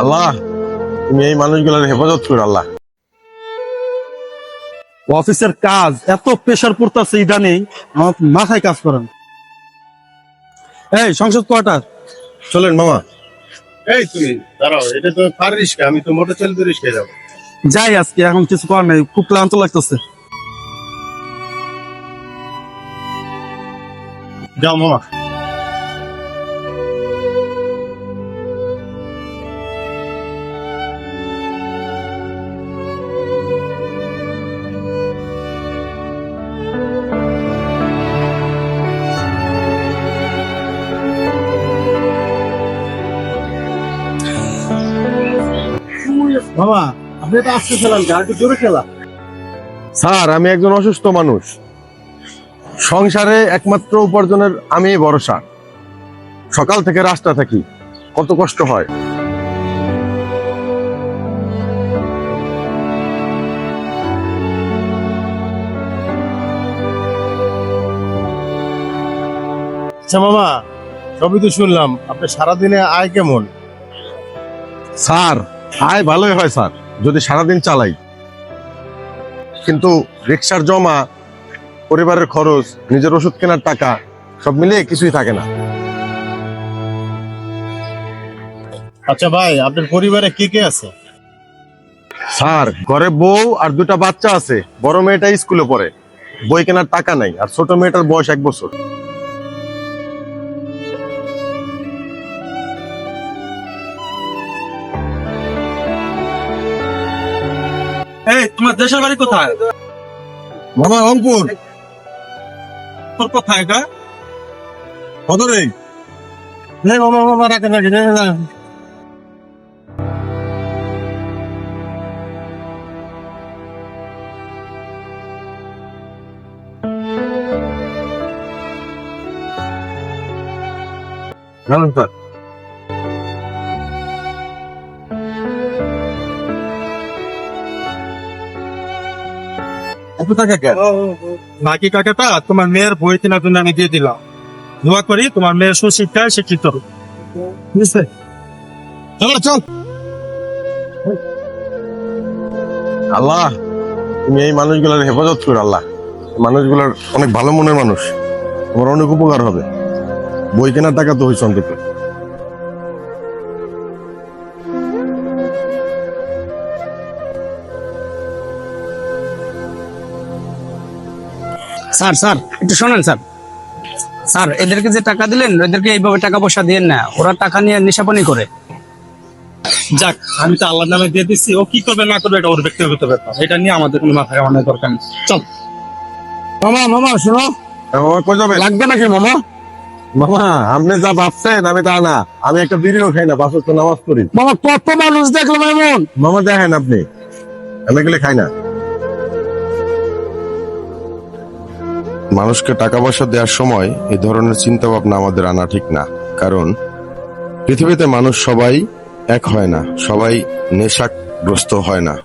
আল্লাহ তুমি এই মানুষগুলোর হেফাজত করো আল্লাহ। অফিসের কাজ এত প্রেশার পড়তেছে ইদানিং আমার মাথায় কাজ করেন এই সংসদ কোয়ার্টার। চলেন মামা। এই তুমি দাঁড়াও এটা তো কার রিস্কা আমি তো মোটর চালিত রিস্কায় যাব। যাই আজকে এখন কিছু করার নেই খুব ক্লান্ত লাগতেছে। যাও মামা। বাবা আপনি তো খেলাম গাড়ি জোরে খেলা। স্যার আমি একজন অসুস্থ মানুষ। সংসারে একমাত্র উপার্জনের আমি ভরসা। সকাল থেকে রাস্তা থাকি কত কষ্ট হয়। আচ্ছা মামা সবই তো শুনলাম আপনি সারাদিনে আয় কেমন? স্যার আয় ভালোই হয় স্যার যদি সারাদিন চালাই। কিন্তু রিক্সার জমা পরিবারের খরচ নিজের ওষুধ কেনার টাকা সব মিলিয়ে কিছুই থাকে না। আচ্ছা ভাই আপনার পরিবারে কে কে আছে? স্যার ঘরে বউ আর দুটা বাচ্চা আছে। বড় মেয়েটা স্কুলে পড়ে। বই কেনার টাকা নাই আর ছোট মেয়েটার বয়স এক বছর। এই তোমার দেশের বাড়ি কোথায়? মামা রংপুর। তোর কোথায় এটা? কত নেই এই মামা মামা রাখেন রাখেন রাখেন, রাখেন। এত টাকা কেন? বাকি টাকাটা তোমার মেয়ের বই কেনার জন্য আমি দিয়ে দিলাম। দোয়া করি তোমার মেয়ের সুশিক্ষায় শিক্ষিত। বুঝছে চলো চল। আল্লাহ তুমি এই মানুষগুলোর হেফাজত করো আল্লাহ। মানুষগুলোর অনেক ভালো মনের মানুষ। আমার অনেক উপকার হবে। বই কেনার টাকা তো হয়েছে অন্তত। স্যার স্যার একটু শোনেন স্যার। স্যার এদেরকে যে টাকা দিলেন এদেরকে এইভাবে টাকা পয়সা দিয়েন না ওরা টাকা নিয়ে নেশাপানি করে। যাক আমি তো আল্লাহর নামে দিয়ে দিচ্ছি ও কি করবে না করবে এটা ওর ব্যক্তিগত ব্যাপার। এটা নিয়ে আমাদের কোনো মাথায় আমার দরকার নেই। চল। মামা মামা শোনো। এ কই যাবে লাগবে নাকি মামা? মামা আপনি যা ভাবছেন আমি তা না। আমি একটা বিড়িও খাই না বাসর তো নামাজ পড়ি। মামা কত মানুষ দেখলাম এমন? মামা দেখেন আপনি। আমি এগুলো খাই না। মানুষকে টাকা পয়সা দেওয়ার সময় এ ধরনের চিন্তা ভাবনা আমাদের আনা ঠিক না। কারণ, পৃথিবীতে মানুষ সবাই এক হয় না, সবাই নেশাগ্রস্ত হয় না।